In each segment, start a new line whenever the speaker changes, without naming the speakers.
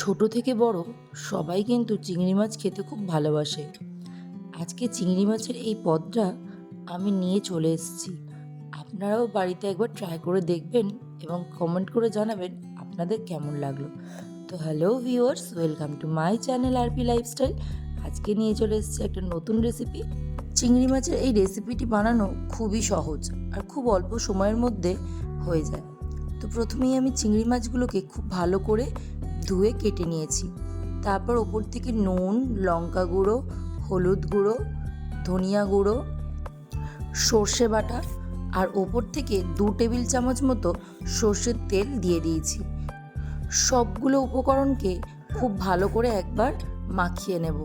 ছোট থেকে বড় সবাই কিন্তু চিংড়ি মাছ খেতে খুব ভালোবাসে। আজকে চিংড়ি মাছের এই পদটা আমি নিয়ে চলে এসেছি। আপনারাও বাড়িতে একবার ট্রাই করে দেখবেন এবং কমেন্ট করে জানাবেন আপনাদের কেমন লাগল। তো hello viewers welcome to my channel RP lifestyle আজকে নিয়ে চলে এসেছি একটা নতুন রেসিপি চিংড়ি মাছের এই রেসিপিটি বানানো খুবই সহজ আর খুব অল্প সময়ের মধ্যে হয়ে যায়। তো প্রথমেই আমি চিংড়ি মাছগুলোকে খুব ভালো করে ধুয়ে কেটে নিয়েছি। তারপর ওপর থেকে নুন, লঙ্কা গুঁড়ো, হলুদ গুঁড়ো, ধনিয়া গুঁড়ো, সর্ষে বাটা আর ওপর থেকে দু টেবিল চামচ মতো সর্ষের তেল দিয়ে দিয়েছি। সবগুলো উপকরণকে খুব ভালো করে একবার মাখিয়ে নেব।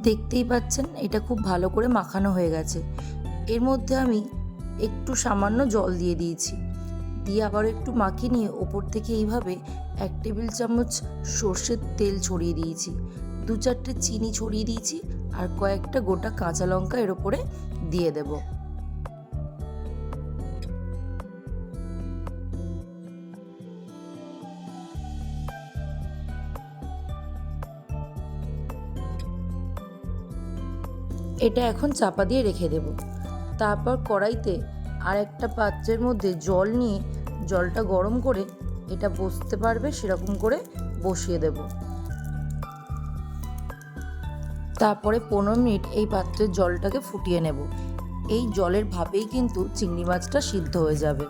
দেখতেই পাচ্ছেন, এটা খুব ভালো করে মাখানো হয়ে গেছে। এর মধ্যে আমি একটু সামান্য জল দিয়ে দিয়েছি। দিয়ে আবার একটু মাখিয়ে নিয়ে ওপর থেকে এইভাবে এক টেবিল চামচ সর্ষের তেল ছড়িয়ে দিয়েছি। দু চারটে চিনি ছড়িয়ে দিয়েছি আর কয়েকটা গোটা কাঁচা লঙ্কা এর ওপরে দিয়ে দেবো। এটা এখন চাপা দিয়ে রেখে দেব। তারপর কড়াইতে আর একটা পাত্রের মধ্যে জল নিয়ে জলটা গরম করে এটা বসতে পারবে সেরকম করে বসিয়ে দেব। তারপরে পনেরো মিনিট এই পাত্রের জলটাকে ফুটিয়ে নেব। এই জলের ভাবেই কিন্তু চিংড়ি মাছটা সিদ্ধ হয়ে যাবে।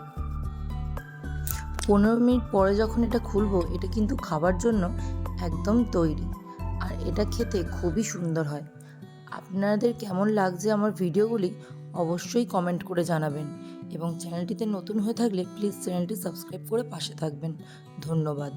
পনেরো মিনিট পরে যখন এটা খুলবো, এটা কিন্তু খাবার জন্য একদম তৈরি। আর এটা খেতে খুবই সুন্দর হয়। আপনাদের কেমন লাগছে আমার ভিডিওগুলি অবশ্যই কমেন্ট করে জানাবেন এবং চ্যানেলটিতে নতুন হয়ে থাকলে প্লিজ চ্যানেলটি সাবস্ক্রাইব করে পাশে থাকবেন। ধন্যবাদ।